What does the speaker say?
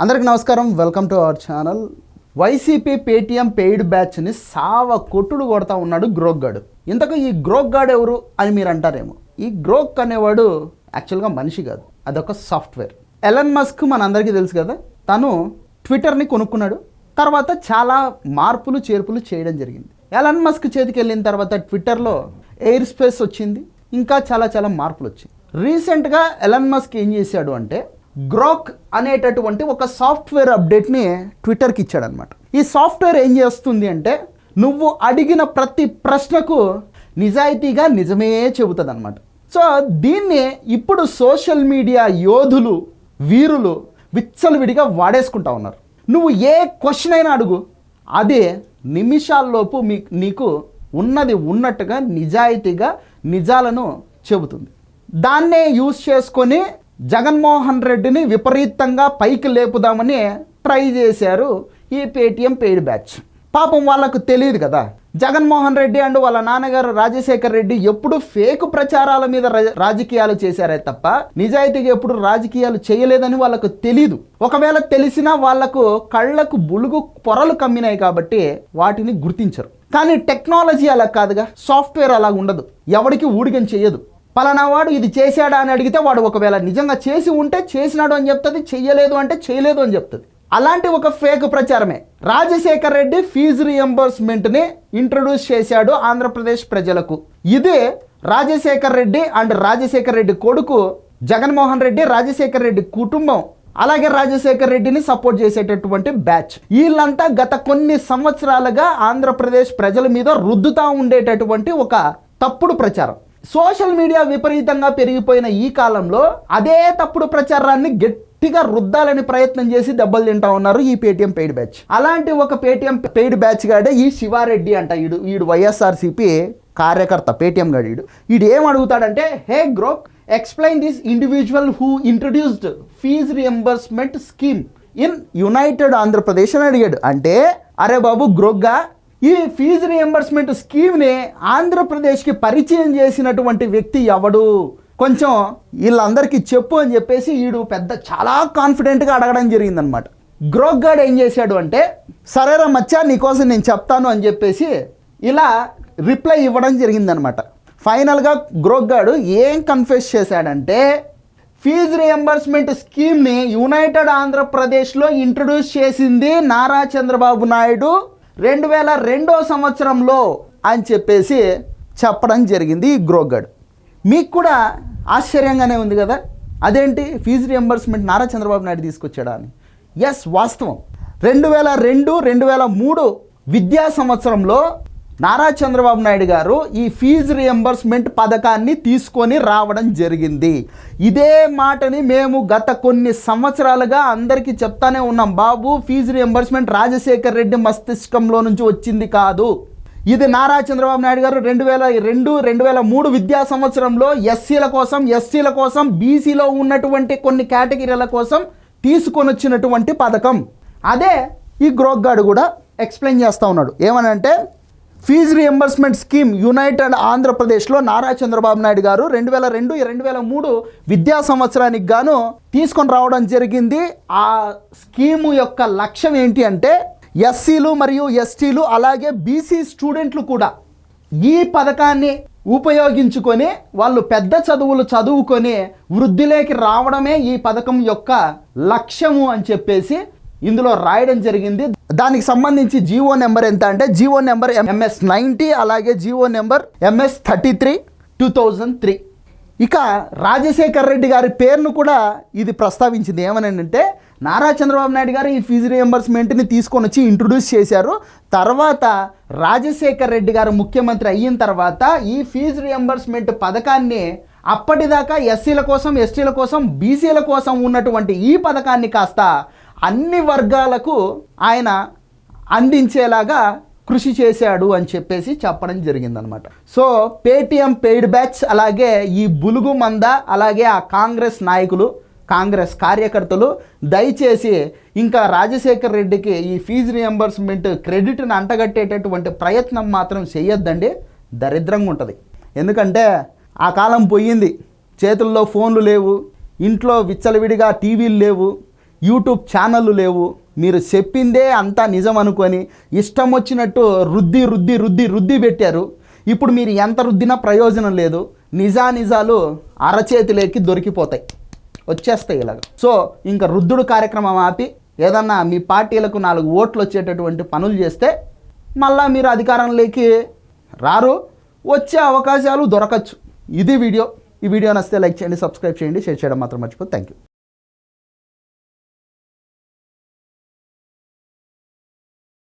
అందరికి నమస్కారం. Welcome to our channel. YCP Paytm paid బ్యాచ్ని సావ కొట్టుడు కొడతా ఉన్నాడు గ్రోక్గాడు ఇంతకు ఈ గ్రోక్గాడు ఎవరు అని మీరు అంటారేమో. ఈ గ్రోక్ అనేవాడు యాక్చువల్గా మనిషి కాదు. అదొక సాఫ్ట్వేర్. ఎలన్ మస్క్ మనందరికీ తెలుసు కదా. తను ట్విట్టర్ని కొనుక్కున్నాడు. తర్వాత చాలా మార్పులు చేర్పులు చేయడం జరిగింది. ఎలన్ మస్క్ చేతికి వెళ్ళిన తర్వాత ట్విట్టర్లో ఎయిర్ స్పేస్ వచ్చింది. ఇంకా చాలా చాలా మార్పులు వచ్చాయి. రీసెంట్గా ఎలన్ మస్క్ ఏం చేశాడు అంటే గ్రోక్ అనేటటువంటి ఒక సాఫ్ట్వేర్ అప్డేట్ని ట్విట్టర్కి ఇచ్చాడనమాట. ఈ సాఫ్ట్వేర్ ఏం చేస్తుంది అంటే నువ్వు అడిగిన ప్రతి ప్రశ్నకు నిజాయితీగా నిజమే చెబుతుంది అనమాట సో దీన్ని ఇప్పుడు సోషల్ మీడియా యోధులు వీరులు విచ్చలవిడిగా వాడేసుకుంటా ఉన్నారు. నువ్వు ఏ క్వశ్చన్ అయినా అడుగు అదే నిమిషాల్లోపు మీ నీకు ఉన్నది ఉన్నట్టుగా నిజాయితీగా నిజాలను చెబుతుంది. దాన్నే యూజ్ చేసుకొని జగన్మోహన్ రెడ్డిని విపరీతంగా పైకి లేపుదామని ట్రై చేశారు ఈ పేటీఎం పెయిడ్ బ్యాచ్. పాపం వాళ్ళకు తెలియదు కదా. జగన్మోహన్ రెడ్డి అండ్ వాళ్ళ నాన్నగారు రాజశేఖర్ రెడ్డి ఎప్పుడు ఫేక్ ప్రచారాల మీద రాజకీయాలు చేశారే తప్ప నిజాయితీగా ఎప్పుడు రాజకీయాలు చేయలేదని వాళ్ళకు తెలీదు. ఒకవేళ తెలిసినా వాళ్ళకు కళ్ళకు బులుగు పొరలు కమ్మినాయి కాబట్టి వాటిని గుర్తించరు. కానీ టెక్నాలజీ అలా కాదుగా సాఫ్ట్వేర్ అలా ఉండదు. ఎవడికి ఊడిగం చేయదు. పలానా వాడు ఇది చేశాడా అని అడిగితే వాడు ఒకవేళ నిజంగా చేసి ఉంటే చేసినాడు అని చెప్తుంది చెయ్యలేదు అంటే చేయలేదు అని చెప్తుంది. అలాంటి ఒక ఫేక్ ప్రచారమే. రాజశేఖర్ రెడ్డి ఫీజు రియంబర్స్మెంట్ని ఇంట్రడ్యూస్ చేశాడు ఆంధ్రప్రదేశ్ ప్రజలకు. ఇదే రాజశేఖర్ రెడ్డి అండ్ రాజశేఖర్ రెడ్డి కొడుకు జగన్మోహన్ రెడ్డి రాజశేఖర్ రెడ్డి కుటుంబం అలాగే రాజశేఖర్ రెడ్డిని సపోర్ట్ చేసేటటువంటి బ్యాచ్ వీళ్ళంతా గత కొన్ని సంవత్సరాలుగా ఆంధ్రప్రదేశ్ ప్రజల మీద రుద్దుతా ఉండేటటువంటి ఒక తప్పుడు ప్రచారం. సోషల్ మీడియా విపరీతంగా పెరిగిపోయిన ఈ కాలంలో అదే తప్పుడు ప్రచారాన్ని గట్టిగా రుద్దాలని ప్రయత్నం చేసి దెబ్బలు తింటా ఉన్నారు ఈ పేటీఎం పెయిడ్ బ్యాచ్. అలాంటి ఒక పేటీఎం పెయిడ్ బ్యాచ్ గాడే ఈ శివారెడ్డి అంట. ఈడు ఈడు వైఎస్ఆర్సీపీ కార్యకర్త పేటీఎం గాడు ఈడు. ఈడు ఏం అడుగుతాడంటే hey Grok explain this individual who introduced fee reimbursement scheme in united Andhra Pradesh అని అడిగాడు. అంటే అరే బాబు గ్రోగ్గా ఈ ఫీజు రియంబర్స్మెంట్ స్కీమ్ని ఆంధ్రప్రదేశ్కి పరిచయం చేసినటువంటి వ్యక్తి ఎవడు? కొంచెం వీళ్ళందరికీ చెప్పు అని చెప్పేసి వీడు పెద్ద చాలా కాన్ఫిడెంట్గా అడగడం జరిగిందనమాట గ్రోగ్గాడ్ ఏం చేశాడు అంటే సరేరా మచ్చా నీకోసం నేను చెప్తాను అని చెప్పేసి ఇలా రిప్లై ఇవ్వడం జరిగిందనమాట ఫైనల్గా గ్రోగ్గాడు ఏం కన్ఫ్యూస్ చేశాడంటే ఫీజు రియంబర్స్మెంట్ స్కీమ్ని యునైటెడ్ ఆంధ్రప్రదేశ్లో ఇంట్రడ్యూస్ చేసింది నారా చంద్రబాబు నాయుడు రెండు వేల రెండో సంవత్సరంలో అని చెప్పేసి చెప్పడం జరిగింది ఈ గ్రోగడ్. మీకు కూడా ఆశ్చర్యంగానే ఉంది కదా? అదేంటి? ఫీజు రియంబర్స్మెంట్ నారా చంద్రబాబు నాయుడు తీసుకొచ్చాడా అని. ఎస్ వాస్తవం. రెండు వేల రెండు రెండు వేల మూడు విద్యా సంవత్సరంలో నారా చంద్రబాబు నాయుడు గారు ఈ ఫీజు రియంబర్స్మెంట్ పథకాన్ని తీసుకొని రావడం జరిగింది. ఇదే మాటని మేము గత కొన్ని సంవత్సరాలుగా అందరికీ చెప్తానే ఉన్నాం. బాబు ఫీజు రియంబర్స్మెంట్ రాజశేఖర్ రెడ్డి మస్తిష్కంలో నుంచి వచ్చింది కాదు. ఇది నారా చంద్రబాబు నాయుడు గారు రెండు వేల రెండు రెండు వేల మూడు విద్యా సంవత్సరంలో ఎస్సీల కోసం ఎస్సీల కోసం బీసీలో ఉన్నటువంటి కొన్ని కేటగిరీల కోసం తీసుకొని వచ్చినటువంటి పథకం. అదే ఈ గ్రోగ్గాడు కూడా ఎక్స్ప్లెయిన్ చేస్తూ ఉన్నాడు. ఏమనంటే ఫీజు రియంబర్స్మెంట్ స్కీమ్ యునైటెడ్ ఆంధ్రప్రదేశ్లో నారా చంద్రబాబు నాయుడు గారు రెండు వేల రెండు రెండు వేల మూడు విద్యా సంవత్సరానికి గాను తీసుకొని రావడం జరిగింది. ఆ స్కీము యొక్క లక్ష్యం ఏంటి అంటే ఎస్సీలు మరియు ఎస్టీలు అలాగే బీసీ స్టూడెంట్లు కూడా ఈ పథకాన్ని ఉపయోగించుకొని వాళ్ళు పెద్ద చదువులు చదువుకొని వృద్ధిలోకి రావడమే ఈ పథకం యొక్క లక్ష్యము అని చెప్పేసి ఇందులో రాయడం జరిగింది. దానికి సంబంధించి జీవో నెంబర్ ఎంత అంటే జీవో నెంబర్ ఎంఎస్ నైంటీ అలాగే GO number MS thirty three two thousand three. ఇక రాజశేఖర్ రెడ్డి గారి పేరును కూడా ఇది ప్రస్తావించింది. ఏమనంటే నారా చంద్రబాబు నాయుడు గారు ఈ ఫీజు రియంబర్స్మెంట్ని తీసుకొని వచ్చి ఇంట్రొడ్యూస్ చేశారు. తర్వాత రాజశేఖర్ రెడ్డి గారు ముఖ్యమంత్రి అయిన తర్వాత ఈ ఫీజు రియంబర్స్మెంట్ పథకాన్ని అప్పటిదాకా ఎస్సీల కోసం ఎస్టీల కోసం బీసీల కోసం ఉన్నటువంటి ఈ పథకాన్ని కాస్త అన్ని వర్గాలకు ఆయన అందించేలాగా కృషి చేశాడు అని చెప్పేసి చెప్పడం జరిగిందనమాట సో పేటిఎం పెయిడ్ బ్యాచ్ అలాగే ఈ బులుగు మంద అలాగే ఆ కాంగ్రెస్ నాయకులు కాంగ్రెస్ కార్యకర్తలు దయచేసి ఇంకా రాజశేఖర్ రెడ్డికి ఈ ఫీజు రియంబర్స్మెంట్ క్రెడిట్ను అంటగట్టేటటువంటి ప్రయత్నం మాత్రం చేయొద్దండి. దరిద్రంగా ఉంటుంది. ఎందుకంటే ఆ కాలం పోయింది. చేతుల్లో ఫోన్లు లేవు. ఇంట్లో విచ్చలవిడిగా టీవీలు లేవు. యూట్యూబ్ ఛానళ్ళు లేవు. మీరు చెప్పిందే అంతా నిజం అనుకొని ఇష్టం వచ్చినట్టు రుద్ది రుద్ది రుద్ది రుద్ది పెట్టారు. ఇప్పుడు మీరు ఎంత రుద్దినా ప్రయోజనం లేదు. నిజానిజాలు అరచేతిలోకి దొరికిపోతాయి. వచ్చేస్తాయి ఇలాగ. సో ఇంకా రుద్దుడు కార్యక్రమం ఆపి ఏదన్నా మీ పార్టీలకు నాలుగు ఓట్లు వచ్చేటటువంటి పనులు చేస్తే మళ్ళా మీరు అధికారంలోకి రారు. వచ్చే అవకాశాలు దొరకచ్చు. ఇది వీడియో. ఈ వీడియో నచ్చితే లైక్ చేయండి సబ్స్క్రైబ్ చేయండి. షేర్ చేయడం మాత్రం మర్చిపోతే థ్యాంక్ యూ